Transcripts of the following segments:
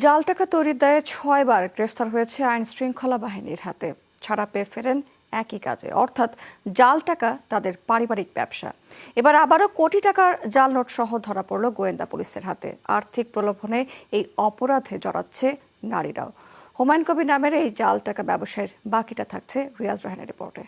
জাল টাকা তৈরির দায়ে ছয়বার গ্রেফতার হয়েছে আইন শৃঙ্খলা বাহিনীর হাতে। ছাড়া পেয়ে ফেরেন একই কাজে, অর্থাৎ জাল টাকা তাদের পারিবারিক ব্যবসা। এবার আবারও কোটি টাকার জাল নোট সহ ধরা পড়ল গোয়েন্দা পুলিশের হাতে। আর্থিক প্রলোভনে এই অপরাধে জড়াচ্ছে নারীরাও। হুমায়ুন কবির নামের এই জাল টাকা ব্যবসায়ের বাকিটা থাকছে রিয়াজ রাহানের রিপোর্টে।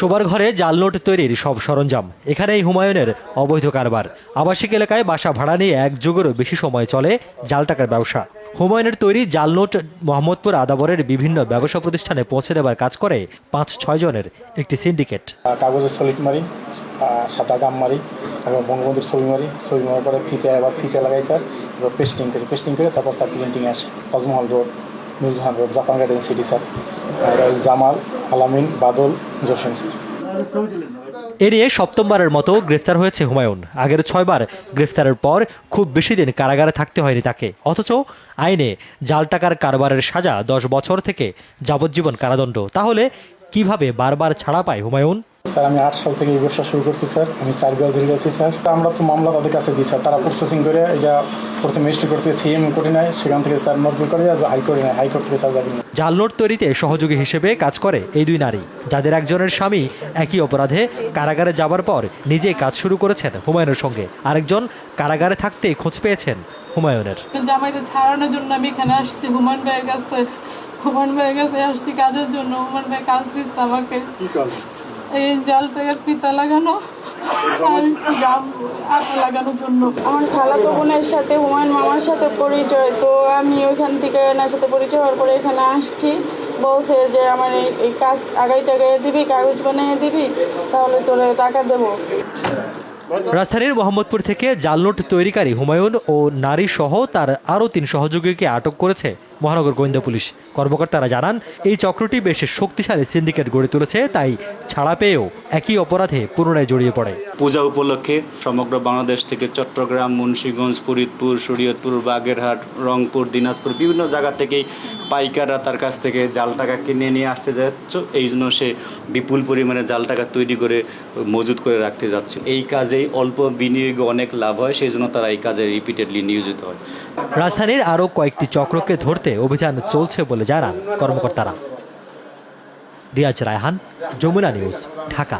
শোবার ঘরে জাল নোট তৈরির সব সরঞ্জাম। এখানেই হুমায়ুনের অবৈধ কারবার। আবাসিক এলাকায় বাসা ভাড়া নিয়ে এক যুগেরও বেশি সময় চলে জাল টাকার ব্যবসা। হুমায়ুনের তৈরি জাল নোট মোহাম্মদপুর আদাবরের বিভিন্ন ব্যবসা প্রতিষ্ঠানে পৌঁছে দেওয়ার কাজ করে পাঁচ ছয় জনের একটি সিন্ডিকেট। কাগজের সলিড মারি সাদা গাম মারি তারপর বঙ্গবন্ধুর ছবি মারি। ছবি মারার পরে ফিতে আবার ফিতে লাগাই স্যার। এবার পেস্টিং করি পেস্টিং করে তারপর তার প্রিন্টিং আসে। Taj Mahal road. Road Japan garden city sir. Jamal Alamin Badal Jasim sir. এ নিয়ে সপ্তমবারের মতো গ্রেফতার হয়েছে হুমায়ুন। আগের ছয়বার গ্রেফতারের পর খুব বেশি দিন কারাগারে থাকতে হয়নি তাকে। অথচ আইনে জাল টাকার কারবারের সাজা দশ বছর থেকে যাবজ্জীবন কারাদণ্ড। তাহলে কীভাবে বারবার ছাড়া পায় হুমায়ুন? স্যার আমি আট সাল থেকে এই ব্যবসা শুরু করছি স্যার। আমি সার্ভিয়াল জেলে গেছি স্যার। আমরা তো মামলা তাদের কাছে দিই স্যার। তারা প্রসেসিং করে এটা প্রথমে ম্যাজিস্ট্রেট করতে সিএম কোর্টে নেয় সেখান থেকে স্যার নোটবুক করে হাইকোর্টে নেয় হাইকোর্ট থেকে স্যার যাবেন জাল নোট তৈরিতে সহযোগী হিসেবে কাজ করে এই দুই নারী। যাদের একজনের স্বামী একই অপরাধে কারাগারে যাবার পর নিজেই কাজ শুরু করেছেন হুমায়ুনের সঙ্গে। আরেকজন কারাগারে থাকতেই খোঁজ পেয়েছেন হুমায়ুনের। জামাইতে ছাড়ানোর জন্য আমি এখানে আসছি হুমান ভাইয়ের কাছে হুমান ভাইয়ের কাছে আসছি কাজের জন্য হুমান ভাই কাজ দিচ্ছে আমাকে। এই জাল টাকার ফিতা লাগানো। আর গাম লাগানোর জন্য আমার খালাতো বোনের সাথে, হুমায়ুন মামার সাথে পরিচয়। তো আমি ওইখান থেকে এনার সাথে পরিচয় হওয়ার পরে এখানে আসছি। বলছে যে, আমার এই এই কাজ আগাই টাগাই দিবি, কাগজ বানিয়ে দিবি, তাহলে তোরে টাকা দেবো। রাজধানীর মোহাম্মদপুর থেকে জাল নোট তৈরিকারী হুমায়ুন ও নারী সহ তার আরও তিন সহযোগীকে আটক করেছে। মহানগর গোয়েন্দা পুলিশ। কর্মকর্তারা জানান এই চক্রটি বেশ শক্তিশালী সিন্ডিকেট গড়ে তুলেছে তাই ছাড়া পেয়েও একই অপরাধে পুনরায় জড়িয়ে পড়ে। পূজা উপলক্ষে সমগ্র বাংলাদেশ থেকে চট্টগ্রাম মুন্সীগঞ্জ ফরিদপুর শরীয়তপুর বাগেরহাট রংপুর দিনাজপুর বিভিন্ন জায়গা থেকেই পাইকাররা তার কাছ থেকে জাল টাকা কিনে নিয়ে আসতে যাচ্ছে। এই জন্য সে বিপুল পরিমাণে জাল টাকা তৈরি করে মজুত করে রাখতে যাচ্ছে। এই কাজেই অল্প বিনিয়োগে অনেক লাভ হয় সেই জন্য তারা এই কাজে রিপিটেডলি নিয়োজিত হয়। রাজধানীর আরও কয়েকটি চক্রকে ধরতে অভিযান চলছে বলে জানান কর্মকর্তারা। রিয়াজ রায়হান যমুনা নিউজ ঢাকা।